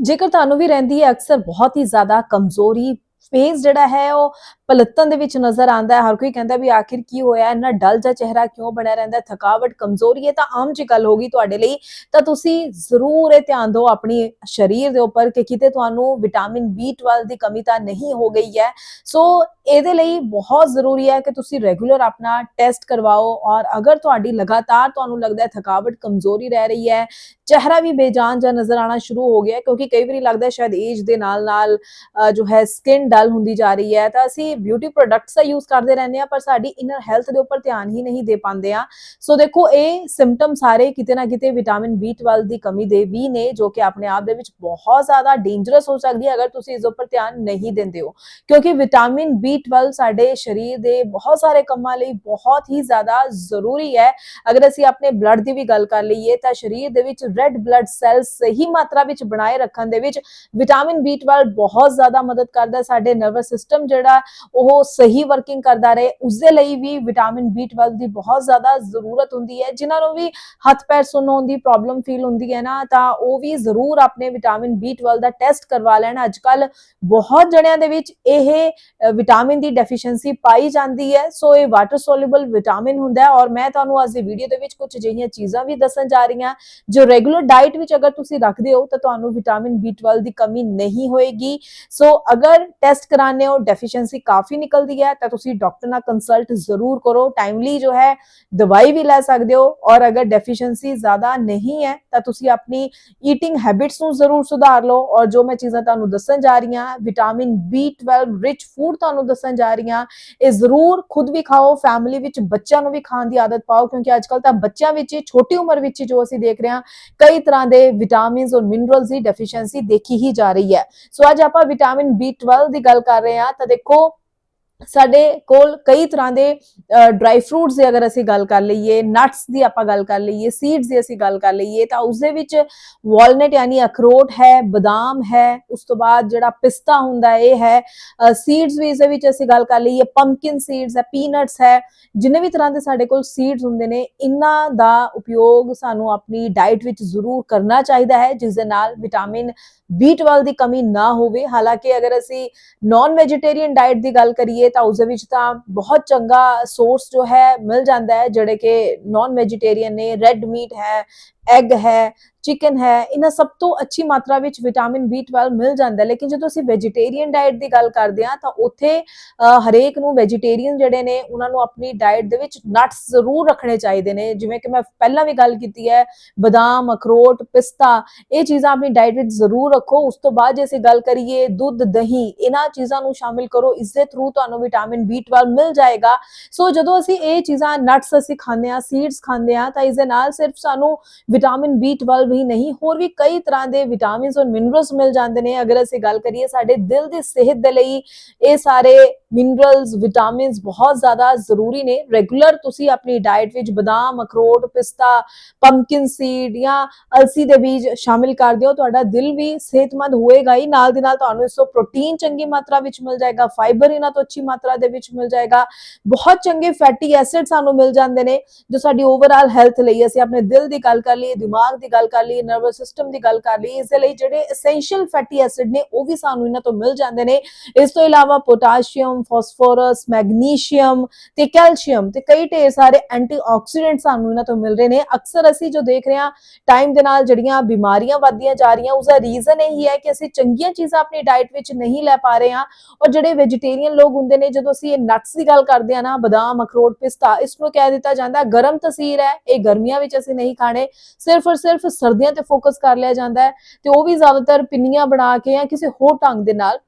ਜੇਕਰ ਤੁਹਾਨੂੰ ਵੀ ਰਹਿੰਦੀ ਹੈ ਅਕਸਰ ਬਹੁਤ ਹੀ ਜ਼ਿਆਦਾ ਕਮਜ਼ੋਰੀ ਫੇਸ ਜਿਹੜਾ ਹੈ ਉਹ ਪਲੱਤਨ ਦੇ ਵਿੱਚ ਨਜ਼ਰ ਆਉਂਦਾ ਹੈ। ਹਰ ਕੋਈ ਕਹਿੰਦਾ ਵੀ ਆਖਿਰ ਕੀ ਹੋਇਆ? ਇੰਨਾ ਡਲ ਜਿਹਾ ਚਿਹਰਾ ਕਿਉਂ ਬਣਿਆ ਰਹਿੰਦਾ ਥਕਾਵਟ, ਕਮਜ਼ੋਰੀ ਹੈ ਤਾਂ ਆਮ ਜੀ ਗੱਲ ਹੋਗੀ ਤੁਹਾਡੇ ਲਈ। ਤਾਂ ਤੁਸੀਂ ਜ਼ਰੂਰ ਇਹ ਧਿਆਨ ਦਿਓ ਆਪਣੀ ਸਰੀਰ ਦੇ ਉੱਪਰ ਕਿ ਕਿਤੇ ਤੁਹਾਨੂੰ ਵਿਟਾਮਿਨ B12 ਦੀ ਕਮੀ ਤਾਂ ਨਹੀਂ ਹੋ ਗਈ ਹੈ। ਸੋ ਇਹਦੇ ਲਈ ਬਹੁਤ ਜ਼ਰੂਰੀ ਹੈ ਕਿ ਤੁਸੀਂ ਰੈਗੂਲਰ ਆਪਣਾ ਟੈਸਟ ਕਰਵਾਓ ਔਰ ਅਗਰ ਤੁਹਾਡੀ ਲਗਾਤਾਰ ਤੁਹਾਨੂੰ ਲੱਗਦਾ ਹੈ ਥਕਾਵਟ, ਕਮਜ਼ੋਰੀ ਰਹਿ ਰਹੀ ਹੈ, ਚਿਹਰਾ ਵੀ ਬੇਜਾਨ ਜਿਹਾ ਨਜ਼ਰ ਆਣਾ ਸ਼ੁਰੂ ਹੋ ਗਿਆ ਕਿਉਂਕਿ ਕਈ ਵਾਰੀ ਲੱਗਦਾ ਸ਼ਾਇਦ ਏਜ ਦੇ ਨਾਲ ਨਾਲ ਜੋ ਹੈ ਸਕਿਨ ਡਲ ਹੁੰਦੀ ਜਾ ਰਹੀ ਹੈ। ਤਾਂ ਅਸੀਂ ਬਿਊਟੀ ਪ੍ਰੋਡਕਟਸ ਦਾ ਯੂਜ਼ ਕਰਦੇ ਰਹਿੰਦੇ ਆ, ਪਰ ਸਾਡੀ ਇਨਰ ਹੈਲਥ ਦੇ ਉੱਪਰ ਧਿਆਨ ਹੀ ਨਹੀਂ ਦੇ ਪਾਉਂਦੇ ਆ। ਸੋ ਦੇਖੋ, ਇਹ ਸਿੰਪਟਮ ਸਾਰੇ ਕਿਤੇ ਨਾ ਕਿਤੇ ਵਿਟਾਮਿਨ B12 ਦੀ ਕਮੀ ਦੇ ਵੀ ਨੇ, ਜੋ ਕਿ ਆਪਣੇ ਆਪ ਦੇ ਵਿੱਚ ਬਹੁਤ ਜ਼ਿਆਦਾ ਡੇਂਜਰਸ ਹੋ ਸਕਦੀ ਹੈ, ਅਗਰ ਤੁਸੀਂ ਇਸ ਉੱਪਰ ਧਿਆਨ ਨਹੀਂ ਦਿੰਦੇ ਹੋ। ਕਿਉਂਕਿ ਵਿਟਾਮਿਨ B12 ਸਾਡੇ ਸਰੀਰ ਦੇ ਬਹੁਤ ਸਾਰੇ ਕੰਮਾਂ ਲਈ ਬਹੁਤ ਹੀ ਜ਼ਿਆਦਾ ਜ਼ਰੂਰੀ ਹੈ। ਅਗਰ ਅਸੀਂ ਆਪਣੇ ਬਲੱਡ ਦੀ ਵੀ ਗੱਲ ਕਰ ਲਈਏ, ਤਾਂ ਸਰੀਰ ਦੇ ਵਿੱਚ ਰੈੱਡ ਬਲੱਡ ਸੈਲਸ ਸਹੀ ਮਾਤਰਾ ਵਿੱਚ ਬਣਾਏ ਰੱਖਣ ਦੇ ਵਿੱਚ ਵਿਟਾਮਿਨ B12 ਬਹੁਤ ਜ਼ਿਆਦਾ ਮਦਦ ਕਰਦਾ ਸਾਡੇ ਨਰਵਸ ਸਿਸਟਮ ਜਿਹੜਾ ਉਹ ਸਹੀ ਵਰਕਿੰਗ ਕਰਦਾ ਰਹੇ ਉਸ ਦੇ ਲਈ ਵੀ ਵਿਟਾਮਿਨ B12 ਦੀ ਬਹੁਤ ਜ਼ਿਆਦਾ ਜ਼ਰੂਰਤ ਹੁੰਦੀ ਹੈ। ਜਿਨ੍ਹਾਂ ਨੂੰ ਵੀ ਹੱਥ ਪੈਰ ਸੁੰਨ ਹੋਣ ਦੀ ਪ੍ਰੋਬਲਮ ਫੀਲ ਹੁੰਦੀ ਹੈ ਨਾ, ਤਾਂ ਉਹ ਵੀ ਜ਼ਰੂਰ ਆਪਣੇ ਵਿਟਾਮਿਨ B12 ਦਾ ਟੈਸਟ ਕਰਵਾ ਲੈਣ। ਅੱਜ ਕੱਲ ਬਹੁਤ ਜਣਿਆਂ ਦੇ ਵਿੱਚ ਇਹ ਵਿਟਾਮਿਨ ਦੀ ਡੈਫੀਸ਼ੀਐਂਸੀ ਪਾਈ ਜਾਂਦੀ ਹੈ। ਸੋ ਇਹ ਵਾਟਰ ਸੋਲੂਬਲ ਵਿਟਾਮਿਨ ਹੁੰਦਾ ਹੈ ਔਰ ਮੈਂ ਤੁਹਾਨੂੰ ਅੱਜ ਦੀ ਵੀਡੀਓ ਦੇ ਵਿੱਚ ਕੁਝ ਅਜਿਹੀਆਂ ਚੀਜ਼ਾਂ ਵੀ ਦੱਸਣ ਜਾ ਰਹੀ ਹਾਂ, ਜੋ ਰੈਗੂਲਰ ਡਾਈਟ ਵਿੱਚ ਅਗਰ ਤੁਸੀਂ ਰੱਖਦੇ ਹੋ, ਤਾਂ ਤੁਹਾਨੂੰ ਵਿਟਾਮਿਨ B12 ਦੀ ਕਮੀ ਨਹੀਂ ਹੋਏਗੀ। ਸੋ ਅਗਰ ਟੈਸਟ ਕਰਾਣੇ ਹੋ ਡੈਫੀਸ਼ੀਐਂਸੀ ਕਾਫੀ ਨਿਕਲਦੀ ਹੈ, ਤਾਂ ਤੁਸੀਂ ਡਾਕਟਰ ਨਾਲ ਕੰਸਲਟ ਜ਼ਰੂਰ ਕਰੋ। ਟਾਈਮਲੀ ਜੋ ਹੈ, ਦਵਾਈ ਵੀ ਲੈ ਸਕਦੇ ਹੋ। ਔਰ ਅਗਰ ਡੈਫੀਸ਼ੀਐਂਸੀ ਜ਼ਿਆਦਾ ਨਹੀਂ ਹੈ, ਤਾਂ ਤੁਸੀਂ ਆਪਣੀ ਈਟਿੰਗ ਹੈਬਿਟਸ ਨੂੰ ਜ਼ਰੂਰ ਸੁਧਾਰ ਲਓ। ਔਰ ਜੋ ਮੈਂ ਚੀਜ਼ਾਂ ਤੁਹਾਨੂੰ ਦੱਸਣ ਜਾ ਰਹੀ ਹਾਂ ਵਿਟਾਮਿਨ B12 ਰਿਚ ਫੂਡ ਤੁਹਾਨੂੰ ਦੱਸਣ ਜਾ ਰਹੀ ਹਾਂ, ਇਹ ਜ਼ਰੂਰ ਖੁਦ ਵੀ ਖਾਓ ਫੈਮਿਲੀ ਵਿੱਚ ਬੱਚਿਆਂ ਨੂੰ ਵੀ ਖਾਣ ਦੀ ਆਦਤ ਪਾਓ, ਕਿਉਂਕਿ ਅੱਜਕੱਲ ਤਾਂ ਬੱਚਿਆਂ ਵਿੱਚ ਹੀ, ਛੋਟੀ ਉਮਰ ਵਿੱਚ ਹੀ ਜੋ ਅਸੀਂ ਦੇਖ ਰਹੇ ਹਾਂ, ਕਈ ਤਰ੍ਹਾਂ ਦੇ ਵਿਟਾਮਿਨਸ ਔਰ ਮਿਨਰਲਸ ਦੀ ਡੈਫੀਸ਼ੀਐਂਸੀ ਦੇਖੀ ਹੀ ਜਾ ਰਹੀ ਹੈ। ਸੋ ਅੱਜ ਆਪਾਂ ਵਿਟਾਮਿਨ B12 ਦੀ ਗੱਲ ਕਰ ਰਹੇ ਹਾਂ, ਤਾਂ ਦੇਖੋ ਸਾਡੇ ਕੋਲ ਕਈ ਤਰ੍ਹਾਂ ਦੇ ਡਰਾਈ ਫਰੂਟਸ ਦੀ ਅਗਰ ਅਸੀਂ ਗੱਲ ਕਰ ਲਈਏ ਨਟਸ ਦੀ ਆਪਾਂ ਗੱਲ ਕਰ ਲਈਏ ਸੀਡਸ ਦੀ ਅਸੀਂ ਗੱਲ ਕਰ ਲਈਏ, ਤਾਂ ਉਸ ਦੇ ਵਿੱਚ ਵਾਲਨਟ ਯਾਨੀ ਅਖਰੋਟ ਹੈ, ਬਦਾਮ ਹੈ, ਉਸ ਤੋਂ ਬਾਅਦ ਜਿਹੜਾ ਪਿਸਤਾ ਹੁੰਦਾ ਇਹ ਹੈ ਸੀਡਸ ਵੀ ਇਸ ਦੇ ਵਿੱਚ ਅਸੀਂ ਗੱਲ ਕਰ ਲਈਏ ਪੰਪਕਿਨ ਸੀਡਸ ਹੈ ਪੀਨਟਸ ਹੈ, ਜਿੰਨੇ ਵੀ ਤਰ੍ਹਾਂ ਦੇ ਸਾਡੇ ਕੋਲ ਸੀਡਸ ਹੁੰਦੇ ਨੇ, ਇਹਨਾਂ ਦਾ ਉਪਯੋਗ ਸਾਨੂੰ ਆਪਣੀ ਡਾਈਟ ਵਿੱਚ ਜ਼ਰੂਰ ਕਰਨਾ ਚਾਹੀਦਾ ਹੈ, ਜਿਸ ਦੇ ਨਾਲ ਵਿਟਾਮਿਨ B12 ਦੀ ਕਮੀ ਨਾ ਹੋਵੇ। ਹਾਲਾਂਕਿ ਅਗਰ ਅਸੀਂ ਨਾਨ ਵੈਜੀਟੇਰੀਅਨ ਡਾਈਟ ਦੀ ਗੱਲ ਕਰੀਏ ਤਾਂ ਉਸ ਦੇ ਵਿੱਚ ਤਾਂ ਬਹੁਤ ਚੰਗਾ ਸੋਰਸ ਜੋ ਹੈ ਮਿਲ ਜਾਂਦਾ ਹੈ, ਜਿਹੜੇ ਕਿ ਨਾਨ ਵੈਜੀਟੇਰੀਅਨ ਨੇ ਰੈੱਡ ਮੀਟ ਹੈ ਐਗ ਹੈ ਚਿਕਨ ਹੈ, ਇਹਨਾਂ ਸਭ ਤੋਂ ਅੱਛੀ ਮਾਤਰਾ ਵਿੱਚ ਵਿਟਾਮਿਨ B12 ਮਿਲ ਜਾਂਦਾ ਲੇਕਿਨ ਜਦੋਂ ਅਸੀਂ ਵੈਜੀਟੇਰੀਅਨ ਡਾਈਟ ਦੀ ਗੱਲ ਕਰਦੇ ਹਾਂ, ਤਾਂ ਉੱਥੇ ਹਰੇਕ ਨੂੰ ਵੈਜੀਟੇਰੀਅਨ ਜਿਹੜੇ ਨੇ, ਉਹਨਾਂ ਨੂੰ ਆਪਣੀ ਡਾਈਟ ਦੇ ਵਿੱਚ ਨਟਸ ਜ਼ਰੂਰ ਰੱਖਣੇ ਚਾਹੀਦੇ ਨੇ। ਜਿਵੇਂ ਕਿ ਮੈਂ ਪਹਿਲਾਂ ਵੀ ਗੱਲ ਕੀਤੀ ਹੈ, ਬਦਾਮ, ਅਖਰੋਟ, ਪਿਸਤਾ, ਇਹ ਚੀਜ਼ਾਂ ਆਪਣੀ ਡਾਈਟ ਵਿੱਚ ਜ਼ਰੂਰ ਰੱਖੋ। ਉਸ ਤੋਂ ਬਾਅਦ ਜੇ ਅਸੀਂ ਗੱਲ ਕਰੀਏ ਦੁੱਧ, ਦਹੀਂ, ਇਹਨਾਂ ਚੀਜ਼ਾਂ ਨੂੰ ਸ਼ਾਮਿਲ ਕਰੋ। ਇਸ ਦੇ ਥਰੂ ਤੁਹਾਨੂੰ ਵਿਟਾਮਿਨ B12 ਮਿਲ ਜਾਏਗਾ। ਸੋ ਜਦੋਂ ਅਸੀਂ ਇਹ ਚੀਜ਼ਾਂ ਨਟਸ ਅਸੀਂ ਖਾਂਦੇ ਆ ਸੀਡਸ ਖਾਂਦੇ ਆ ਤਾਂ ਇਸ ਦੇ ਨਾਲ ਸਿਰਫ ਸਾਨੂੰ ਵਿਟਾਮਿਨ B12 ਹੀ ਨਹੀਂ ਹੋਰ ਵੀ ਕਈ ਤਰ੍ਹਾਂ ਦੇ ਵਿਟਾਮਿਨਸ ਔਰ ਮਿਨਰਲਸ ਮਿਲ ਜਾਂਦੇ ਨੇ ਅਗਰ ਅਸੀਂ ਗੱਲ ਕਰੀਏ ਸਾਡੇ ਦਿਲ ਦੀ ਸਿਹਤ ਦੇ ਲਈ ਇਹ ਸਾਰੇ ਮਿਨਰਲਸ ਵਿਟਾਮਿਨਸ ਬਹੁਤ ਜ਼ਿਆਦਾ ਜ਼ਰੂਰੀ ਨੇ ਰੈਗੂਲਰ ਤੁਸੀਂ ਆਪਣੀ ਡਾਈਟ ਵਿੱਚ ਬਦਾਮ ਅਖਰੋਟ ਪਿਸਤਾ ਪੰਪਕਿਨ ਸੀਡ ਜਾਂ ਅਲਸੀ ਦੇ ਬੀਜ ਸ਼ਾਮਿਲ ਕਰ ਦਿਓ ਤੁਹਾਡਾ ਦਿਲ ਵੀ ਸਿਹਤਮੰਦ ਹੋਏਗਾ ਹੀ ਨਾਲ ਦੀ ਨਾਲ ਤੁਹਾਨੂੰ ਇਸ ਤੋਂ ਪ੍ਰੋਟੀਨ ਚੰਗੀ ਮਾਤਰਾ ਵਿੱਚ ਮਿਲ ਜਾਏਗਾ ਫਾਈਬਰ ਇਹਨਾਂ ਤੋਂ ਅੱਛੀ ਮਾਤਰਾ ਦੇ ਵਿੱਚ ਮਿਲ ਜਾਏਗਾ ਬਹੁਤ ਚੰਗੇ ਫੈਟੀ ਐਸਿਡ ਸਾਨੂੰ ਮਿਲ ਜਾਂਦੇ ਨੇ ਜੋ ਸਾਡੀ ਓਵਰਆਲ ਹੈਲਥ ਲਈ ਅਸੀਂ ਆਪਣੇ ਦਿਲ ਦੀ ਗੱਲ ਕਰ ਲਈਏ ਦਿਮਾਗ ਦੀ ਗੱਲ ਕਰ ਲਈਏ ਨਰਵਸ ਸਿਸਟਮ ਦੀ ਗੱਲ ਕਰ ਲਈਏ ਇਸ ਦੇ ਲਈ ਜਿਹੜੇ ਐਸੈਂਸ਼ੀਅਲ ਫੈਟੀ ਐਸਿਡ ਨੇ, ਉਹ ਵੀ ਸਾਨੂੰ ਇਹਨਾਂ ਤੋਂ ਮਿਲ ਜਾਂਦੇ ਨੇ। ਇਸ ਤੋਂ ਇਲਾਵਾ ਪੋਟਾਸ਼ੀਅਮ ਫਾਸਫੋਰਸ ਮੈਗਨੀਸ਼ੀਅਮ ਤੇ ਕੈਲਸ਼ੀਅਮ ਤੇ ਕਈ ਢੇਰ ਸਾਰੇ ਐਂਟੀਆਕਸੀਡੈਂਟ ਸਾਨੂੰ ਇਹਨਾਂ ਤੋਂ ਮਿਲ ਰਹੇ ਨੇ। ਅਕਸਰ ਅਸੀਂ ਜੋ ਦੇਖ ਰਹੇ ਹਾਂ ਟਾਈਮ ਦੇ ਨਾਲ ਜਿਹੜੀਆਂ ਬਿਮਾਰੀਆਂ ਵੱਧਦੀਆਂ ਜਾ ਰਹੀਆਂ ਉਸ ਦਾ ਰੀਜ਼ਨ ਇਹੀ ਹੈ ਕਿ ਅਸੀਂ ਚੰਗੀਆਂ ਚੀਜ਼ਾਂ ਆਪਣੀ ਡਾਈਟ ਵਿੱਚ ਨਹੀਂ ਲੈ ਪਾ ਰਹੇ ਹਾਂ ਔਰ ਜਿਹੜੇ ਵੈਜੀਟੇਰੀਅਨ ਲੋਕ ਹੁੰਦੇ ਨੇ, ਜਦੋਂ ਅਸੀਂ ਇਹ ਨਟਸ ਦੀ ਗੱਲ ਕਰਦੇ ਆ ਨਾ, ਬਦਾਮ, ਅਖਰੋਟ, ਪਿਸਤਾ, ਇਸ ਨੂੰ ਕਹਿ ਦਿੱਤਾ ਜਾਂਦਾ, ਗਰਮ ਤਸੀਰ ਹੈ, ਇਹ ਗਰਮੀਆਂ ਵਿੱਚ ਅਸੀਂ ਨਹੀਂ ਖਾਣੇ। ਸਿਰਫ ਔਰ ਸਿਰਫ ਸਰਦੀਆਂ ਤੇ ਫੋਕਸ ਕਰ ਲਿਆ ਜਾਂਦਾ ਹੈ ਤੇ ਉਹ ਵੀ ਜ਼ਿਆਦਾਤਰ ਪਿੰਨੀਆਂ ਬਣਾ ਕੇ ਜਾਂ ਕਿਸੇ ਹੋਰ ਢੰਗ ਦੇ ਨਾਲ।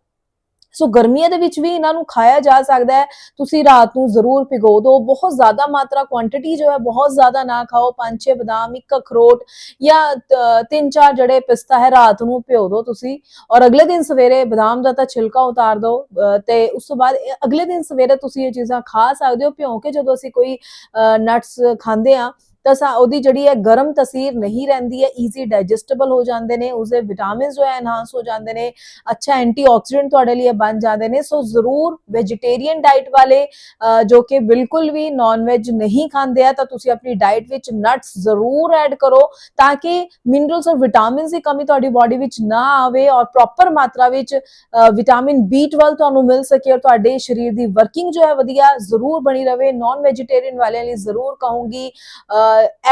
ਸੋ ਗਰਮੀਆਂ ਦੇ ਵਿੱਚ ਵੀ ਇਹਨਾਂ ਨੂੰ ਖਾਇਆ ਜਾ ਸਕਦਾ ਹੈ। ਤੁਸੀਂ ਰਾਤ ਨੂੰ ਜ਼ਰੂਰ ਭਿਗੋ ਦਿਓ। ਬਹੁਤ ਜ਼ਿਆਦਾ ਮਾਤਰਾ ਕੁਆਂਟੀਟੀ ਜੋ ਹੈ ਬਹੁਤ ਜ਼ਿਆਦਾ ਨਾ ਖਾਓ। ਪੰਜ ਛੇ ਬਦਾਮ ਇੱਕ ਅਖਰੋਟ ਜਾਂ ਤਿੰਨ ਚਾਰ ਜਿਹੜੇ ਪਿਸਤਾ ਹੈ ਰਾਤ ਨੂੰ ਭਿਓ ਦਿਓ ਤੁਸੀਂ। ਔਰ ਅਗਲੇ ਦਿਨ ਸਵੇਰੇ ਬਦਾਮ ਦਾ ਤਾਂ ਛਿਲਕਾ ਉਤਾਰ ਦਿਓ। ਅ, ਤੇ ਉਸ ਤੋਂ ਬਾਅਦ ਅਗਲੇ ਦਿਨ ਸਵੇਰੇ ਤੁਸੀਂ ਇਹ ਚੀਜ਼ਾਂ ਖਾ ਸਕਦੇ ਹੋ। ਭਿਉਂ ਕੇ ਜਦੋਂ ਅਸੀਂ ਕੋਈ ਨਟਸ ਖਾਂਦੇ ਆ ਤਾਂ ਸਾ- ਉਹਦੀ ਜਿਹੜੀ ਹੈ ਗਰਮ ਤਸੀਰ ਨਹੀਂ ਰਹਿੰਦੀ ਹੈ ਈਜ਼ੀ ਡਾਈਜੈਸਟੇਬਲ ਹੋ ਜਾਂਦੇ ਨੇ ਉਸਦੇ ਵਿਟਾਮਿਨਸ ਜੋ ਹੈ ਐਨਹਾਂਸ ਹੋ ਜਾਂਦੇ ਨੇ ਅੱਛਾ ਐਂਟੀਆਕਸੀਡੈਂਟ ਤੁਹਾਡੇ ਲਈ ਬਣ ਜਾਂਦੇ ਨੇ ਸੋ ਜ਼ਰੂਰ ਵੈਜੀਟੇਰੀਅਨ ਡਾਈਟ ਵਾਲੇ ਜੋ ਕਿ ਬਿਲਕੁਲ ਵੀ ਨਾਨ ਵੈਜ ਨਹੀਂ ਖਾਂਦੇ ਆ ਤਾਂ ਤੁਸੀਂ ਆਪਣੀ ਡਾਈਟ ਵਿੱਚ ਨਟਸ ਜ਼ਰੂਰ ਐਡ ਕਰੋ ਤਾਂ ਕਿ ਮਿਨਰਲਸ ਔਰ ਵਿਟਾਮਿਨਸ ਦੀ ਕਮੀ ਤੁਹਾਡੀ ਬਾਡੀ ਵਿੱਚ ਨਾ ਆਵੇ ਔਰ ਪ੍ਰੋਪਰ ਮਾਤਰਾ ਵਿੱਚ ਅ, ਵਿਟਾਮਿਨ B12 ਤੁਹਾਨੂੰ ਮਿਲ ਸਕੇ ਔਰ ਤੁਹਾਡੇ ਸਰੀਰ ਦੀ ਵਰਕਿੰਗ ਜੋ ਹੈ ਵਧੀਆ ਜ਼ਰੂਰ ਬਣੀ ਰਵੇ ਨਾਨ ਵੈਜੀਟੇਰੀਅਨ ਵਾਲਿਆਂ ਲਈ ਜ਼ਰੂਰ ਕਹੂੰਗੀ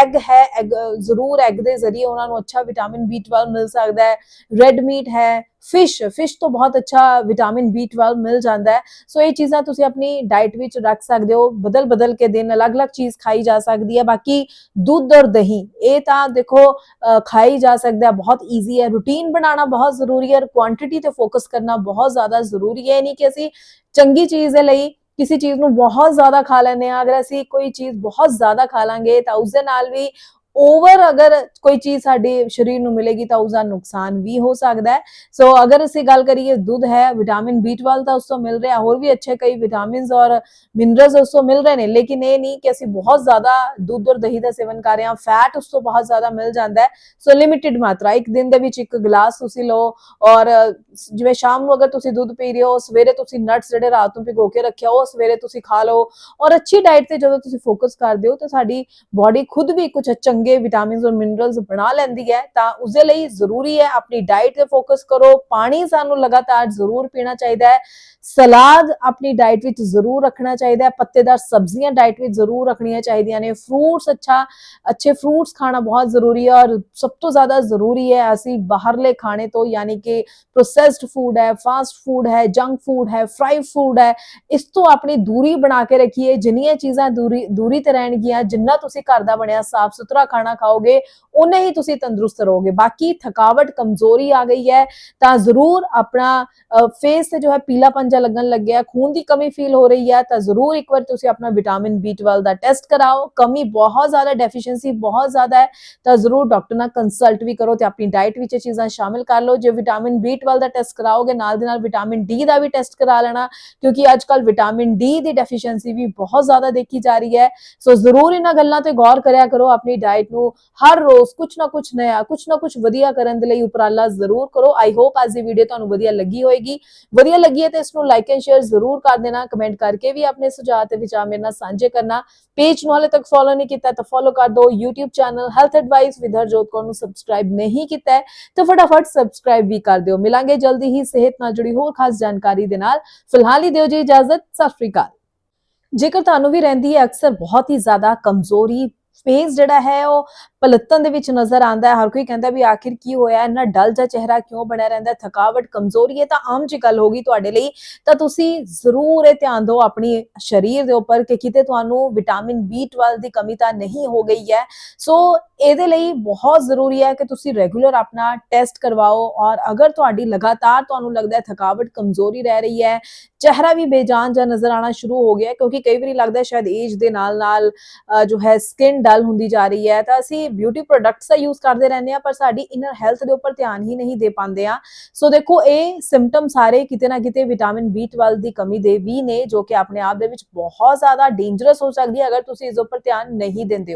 ਐਗ ਹੈ ਐਗ ਜ਼ਰੂਰ ਐਗ ਦੇ ਜ਼ਰੀਏ ਉਹਨਾਂ ਨੂੰ ਅੱਛਾ ਵਿਟਾਮਿਨ B12 ਮਿਲ ਸਕਦਾ ਹੈ। ਰੈਡ ਮੀਟ ਹੈ ਫਿਸ਼ ਫਿਸ਼ ਤੋਂ ਬਹੁਤ ਅੱਛਾ ਵਿਟਾਮਿਨ B12 ਮਿਲ ਜਾਂਦਾ ਹੈ। ਸੋ ਇਹ ਚੀਜ਼ਾਂ ਤੁਸੀਂ ਆਪਣੀ ਡਾਈਟ ਵਿੱਚ ਰੱਖ ਸਕਦੇ ਹੋ। ਬਦਲ ਬਦਲ ਕੇ ਦਿਨ ਅਲੱਗ-ਅਲੱਗ ਚੀਜ਼ ਖਾਈ ਜਾ ਸਕਦੀ ਹੈ। ਬਾਕੀ ਦੁੱਧ ਔਰ ਦਹੀਂ, ਇਹ ਤਾਂ ਦੇਖੋ ਖਾਈ ਜਾ ਸਕਦਾ ਬਹੁਤ ਈਜ਼ੀ ਹੈ। ਰੂਟੀਨ ਬਣਾਉਣਾ ਬਹੁਤ ਜ਼ਰੂਰੀ ਹੈ ਔਰ ਕੁਆਂਟੀਟੀ ਤੇ ਫੋਕਸ ਕਰਨਾ ਬਹੁਤ ਜ਼ਿਆਦਾ ਜ਼ਰੂਰੀ ਹੈ। ਇਹ ਨਹੀਂ ਕਿ ਅਸੀਂ ਚੰਗੀ ਚੀਜ਼ ਦੇ ਲਈ ਕਿਸੇ ਚੀਜ਼ ਨੂੰ ਬਹੁਤ ਜ਼ਿਆਦਾ ਖਾ ਲੈਂਦੇ ਆ ਅਗਰ ਅਸੀਂ ਕੋਈ ਚੀਜ਼ ਬਹੁਤ ਜ਼ਿਆਦਾ ਖਾ ਲਾਂਗੇ ਤਾਂ ਉਸ ਦੇ ਨਾਲ ਵੀ ਓਵਰ ਅਗਰ ਕੋਈ ਚੀਜ਼ ਸਾਡੇ ਸਰੀਰ ਨੂੰ ਮਿਲੇਗੀ ਤਾਂ ਉਸ ਦਾ ਨੁਕਸਾਨ ਵੀ ਹੋ ਸਕਦਾ ਹੈ ਸੋ ਅਗਰ ਅਸੀਂ ਗੱਲ ਕਰੀਏ ਦੁੱਧ ਹੈ ਵਿਟਾਮਿਨ B12 ਤਾਂ ਉਸ ਤੋਂ ਮਿਲ ਰਿਹਾ ਹੋਰ ਵੀ ਅੱਛੇ ਕਈ ਵਿਟਾਮਿਨਸ ਔਰ ਮਿਨਰਲਸ ਉਸ ਤੋਂ ਮਿਲ ਰਹੇ ਨੇ ਲੇਕਿਨ ਇਹ ਨਹੀਂ ਕਿ ਅਸੀਂ ਬਹੁਤ ਜ਼ਿਆਦਾ ਦੁੱਧ ਔਰ ਦਹੀਂ ਦਾ ਸੇਵਨ ਕਰ ਰਹੇ ਹਾਂ ਫੈਟ ਉਸ ਤੋਂ ਬਹੁਤ ਜ਼ਿਆਦਾ ਮਿਲ ਜਾਂਦਾ ਹੈ ਸੋ ਲਿਮਿਟਿਡ ਮਾਤਰਾ ਇੱਕ ਦਿਨ ਦੇ ਵਿੱਚ ਇੱਕ ਗਲਾਸ ਤੁਸੀਂ ਲਓ ਔਰ ਅ, ਜਿਵੇਂ ਸ਼ਾਮ ਨੂੰ ਅਗਰ ਤੁਸੀਂ ਦੁੱਧ ਪੀ ਰਹੇ ਹੋ ਸਵੇਰੇ ਤੁਸੀਂ ਨਟਸ ਜਿਹੜੇ ਰਾਤ ਨੂੰ ਭਿਗੋ ਕੇ ਰੱਖਿਆ ਉਹ ਸਵੇਰੇ ਤੁਸੀਂ ਖਾ ਲਓ ਔਰ ਅੱਛੀ ਡਾਈਟ ਤੇ ਜਦੋਂ ਤੁਸੀਂ ਫੋਕਸ ਕਰਦੇ ਹੋ ਤਾਂ ਸਾਡੀ ਬਾਡੀ ਖੁਦ ਵੀ ਕੁਝ ਚੰਗੇ ਵਿਟਾਮਿਨਸ ਔਰ ਮਿਨਰਲਸ ਬਣਾ ਲੈਂਦੀ ਹੈ, ਤਾਂ ਉਸ ਦੇ ਲਈ ਜ਼ਰੂਰੀ ਹੈ ਆਪਣੀ ਡਾਈਟ ਤੇ ਫੋਕਸ ਕਰੋ। ਪਾਣੀ ਸਾਨੂੰ ਲਗਾਤਾਰ ਜ਼ਰੂਰ ਪੀਣਾ ਚਾਹੀਦਾ ਹੈ। ਸਲਾਦ ਆਪਣੀ ਡਾਈਟ ਵਿੱਚ ਜ਼ਰੂਰ ਰੱਖਣਾ ਚਾਹੀਦਾ ਹੈ। ਪੱਤੇਦਾਰ ਸਬਜ਼ੀਆਂ ਡਾਈਟ ਵਿੱਚ ਜ਼ਰੂਰ ਰੱਖਣੀਆਂ ਚਾਹੀਦੀਆਂ ਨੇ। ਫਰੂਟਸ ਅੱਛਾ, ਅੱਛੇ ਫਰੂਟਸ ਖਾਣਾ ਬਹੁਤ ਜ਼ਰੂਰੀ ਹੈ ਔਰ ਸਭ ਤੋਂ ਜ਼ਿਆਦਾ ਜ਼ਰੂਰੀ ਹੈ ਅਸੀਂ ਬਾਹਰਲੇ ਖਾਣੇ ਤੋਂ, ਯਾਨੀ ਕਿ ਪ੍ਰੋਸੈਸਡ ਫੂਡ ਹੈ ਫਾਸਟ ਫੂਡ ਹੈ ਜੰਕ ਫੂਡ ਹੈ ਫਰਾਈ ਫੂਡ ਹੈ, ਇਸ ਤੋਂ ਆਪਣੀ ਦੂਰੀ ਬਣਾ ਕੇ ਰੱਖੀਏ। ਜਿੰਨੀਆਂ ਚੀਜ਼ਾਂ ਦੂਰੀ ਦੂਰੀ ਤੇ ਰਹਿਣਗੀਆਂ, ਜਿੰਨਾ ਤੁਸੀਂ ਘਰ ਦਾ ਬਣਿਆ ਸਾਫ਼ ਸੁਥਰਾ ਖਾਣਾ ਖਾਓਗੇ ਉਨੇ ਹੀ ਤੁਸੀਂ ਤੰਦਰੁਸਤ ਰਹੋਗੇ ਬਾਕੀ ਥਕਾਵਟ ਕਮਜ਼ੋਰੀ ਆ ਗਈ ਹੈ ਤਾਂ ਜ਼ਰੂਰ ਆਪਣਾ ਫੇਸ ਤੇ ਜੋ ਹੈ ਪੀਲਾਪਨ ਜਿਹਾ ਲੱਗਣ ਲੱਗਿਆ ਖੂਨ ਦੀ ਕਮੀ ਫੀਲ ਹੋ ਰਹੀ ਹੈ ਤਾਂ ਜ਼ਰੂਰ ਇੱਕ ਵਾਰ ਤੁਸੀਂ ਆਪਣਾ ਵਿਟਾਮਿਨ B12 ਦਾ ਟੈਸਟ ਕਰਾਓ ਕਮੀ ਬਹੁਤ ਜ਼ਿਆਦਾ ਡੈਫੀਸ਼ੀਐਂਸੀ ਬਹੁਤ ਜ਼ਿਆਦਾ ਹੈ ਤਾਂ ਜ਼ਰੂਰ ਡਾਕਟਰ ਨਾਲ ਕੰਸਲਟ ਵੀ ਕਰੋ ਤੇ ਆਪਣੀ ਡਾਈਟ ਵਿੱਚ ਇਹ ਚੀਜ਼ਾਂ ਸ਼ਾਮਿਲ ਕਰ ਲਓ ਜੇ ਵਿਟਾਮਿਨ B12 ਦਾ ਟੈਸਟ ਕਰਾਓਗੇ ਨਾਲ ਦੇ ਨਾਲ ਵਿਟਾਮਿਨ D ਦਾ ਵੀ ਟੈਸਟ ਕਰਾ ਲੈਣਾ ਕਿਉਂਕਿ ਅੱਜ ਕੱਲ ਵਿਟਾਮਿਨ D ਦੀ ਡੈਫੀਸ਼ੀਐਂਸੀ ਵੀ ਬਹੁਤ ਜ਼ਿਆਦਾ ਦੇਖੀ ਜਾ ਰਹੀ ਹੈ ਸੋ ਜ਼ਰੂਰ ਇਹਨਾਂ ਗੱਲਾਂ ਤੇ ਗੌਰ ਕਰਿਆ ਕਰੋ ਆਪਣੀ ਡਾਈਟ ਨੂੰ ਹਰ ਰੋਜ਼ ਕੁਝ ਨਾ ਕੁਝ ਨया ਕੁਝ ਨਾ ਕੁਝ ਵਧੀਆ ਕਰਨ ਦੇ ਲਈ ਉਪਰਾਲਾ ਜ਼ਰੂਰ ਕਰੋ। ਆਈ ਹੋਪ ਅੱਜ ਦੀ ਵੀਡੀਓ ਤੁਹਾਨੂੰ ਵਧੀਆ ਲੱਗੀ ਹੋਏਗੀ। ਵਧੀਆ ਲੱਗੀ ਹੈ ਤੇ ਇਸ ਨੂੰ ਲਾਈਕ ਐਂਡ ਸ਼ੇਅਰ ਜ਼ਰੂਰ ਕਰ ਦੇਣਾ। ਕਮੈਂਟ ਕਰਕੇ ਵੀ ਆਪਣੇ ਸੁਝਾਅ ਤੇ ਵਿਚਾਰ ਮੇਰੇ ਨਾਲ ਸਾਂਝੇ ਕਰਨਾ। ਪੇਜ ਨੂੰ ਹਾਲੇ ਤੱਕ ਫੋਲੋ ਨਹੀਂ ਕੀਤਾ ਤਾਂ ਫੋਲੋ ਕਰ ਦਿਓ। YouTube channel health advice with Harjot Kaur ਨੂੰ ਸਬਸਕ੍ਰਾਈਬ ਨਹੀਂ ਕੀਤਾ ਹੈ ਤਾਂ ਫਟਾਫਟ ਸਬਸਕ੍ਰਾਈਬ ਵੀ ਕਰ ਦਿਓ। ਮਿਲਾਂਗੇ ਜਲਦੀ ਹੀ ਸਿਹਤ ਨਾਲ ਜੁੜੀ ਹੋਰ ਖਾਸ ਜਾਣਕਾਰੀ ਦੇ ਨਾਲ। ਫਿਲਹਾਲ ਹੀ ਦਿਓ ਜੀ ਇਜਾਜ਼ਤ। ਸਤਿ ਸ਼੍ਰੀ ਅਕਾਲ। ਜੇਕਰ ਤੁਹਾਨੂੰ ਵੀ ਰਹਿੰਦੀ ਹੈ ਅਕਸਰ ਬਹੁਤ ਹੀ ਜ਼ਿਆਦਾ ਕਮਜ਼ੋਰੀ ਫੇਸ ਜਿਹੜਾ ਹੈ ਉਹ ਪਲੱਤਨ ਦੇ ਵਿੱਚ ਨਜ਼ਰ ਆਉਂਦਾ ਹੈ। ਹਰ ਕੋਈ ਕਹਿੰਦਾ ਵੀ ਆਖਿਰ ਕੀ ਹੋਇਆ? ਇੰਨਾ ਡਲ ਜਿਹਾ ਚਿਹਰਾ ਕਿਉਂ ਬਣਿਆ ਰਹਿੰਦਾ ਥਕਾਵਟ, ਕਮਜ਼ੋਰੀ ਹੈ ਤਾਂ ਆਮ ਜੀ ਗੱਲ ਹੋਗੀ ਤੁਹਾਡੇ ਲਈ। ਤਾਂ ਤੁਸੀਂ ਜ਼ਰੂਰ ਇਹ ਧਿਆਨ ਦਿਓ ਆਪਣੀ ਸਰੀਰ ਦੇ ਉੱਪਰ ਕਿ ਕਿਤੇ ਤੁਹਾਨੂੰ ਵਿਟਾਮਿਨ B12 ਦੀ ਕਮੀ ਤਾਂ ਨਹੀਂ ਹੋ ਗਈ ਹੈ। ਸੋ ਇਹਦੇ ਲਈ ਬਹੁਤ ਜ਼ਰੂਰੀ ਹੈ ਕਿ ਤੁਸੀਂ ਰੈਗੂਲਰ ਆਪਣਾ ਟੈਸਟ ਕਰਵਾਓ ਔਰ ਅਗਰ ਤੁਹਾਡੀ ਲਗਾਤਾਰ ਤੁਹਾਨੂੰ ਲੱਗਦਾ ਹੈ ਥਕਾਵਟ, ਕਮਜ਼ੋਰੀ ਰਹਿ ਰਹੀ ਹੈ, ਚਿਹਰਾ ਵੀ ਬੇਜਾਨ ਜਾਂ ਨਜ਼ਰ ਆਣਾ ਸ਼ੁਰੂ ਹੋ ਗਿਆ ਕਿਉਂਕਿ ਕਈ ਵਾਰੀ ਲੱਗਦਾ ਸ਼ਾਇਦ ਏਜ ਦੇ ਨਾਲ ਨਾਲ ਜੋ ਹੈ ਸਕਿਨ ਡਲ ਹੁੰਦੀ ਜਾ ਰਹੀ ਹੈ, ਤਾਂ ਅਸੀਂ ਬਿਊਟੀ ਪ੍ਰੋਡਕਟਸ ਦਾ ਯੂਜ਼ ਕਰਦੇ ਰਹਿੰਦੇ ਆ ਪਰ ਸਾਡੀ ਇਨਰ ਹੈਲਥ ਦੇ ਉੱਪਰ ਧਿਆਨ ਹੀ ਨਹੀਂ ਦੇ ਪਾਉਂਦੇ ਆ ਸੋ ਦੇਖੋ, ਇਹ ਸਿੰਪਟਮ ਸਾਰੇ ਕਿਤੇ ਨਾ ਕਿਤੇ ਵਿਟਾਮਿਨ B12 ਦੀ ਕਮੀ ਦੇ ਵੀ ਨੇ, ਜੋ ਕਿ ਆਪਣੇ ਆਪ ਦੇ ਵਿੱਚ ਬਹੁਤ ਜ਼ਿਆਦਾ ਡੇਂਜਰਸ ਹੋ ਸਕਦੀ ਹੈ, ਅਗਰ ਤੁਸੀਂ ਇਸ ਉੱਪਰ ਧਿਆਨ ਨਹੀਂ ਦਿੰਦੇ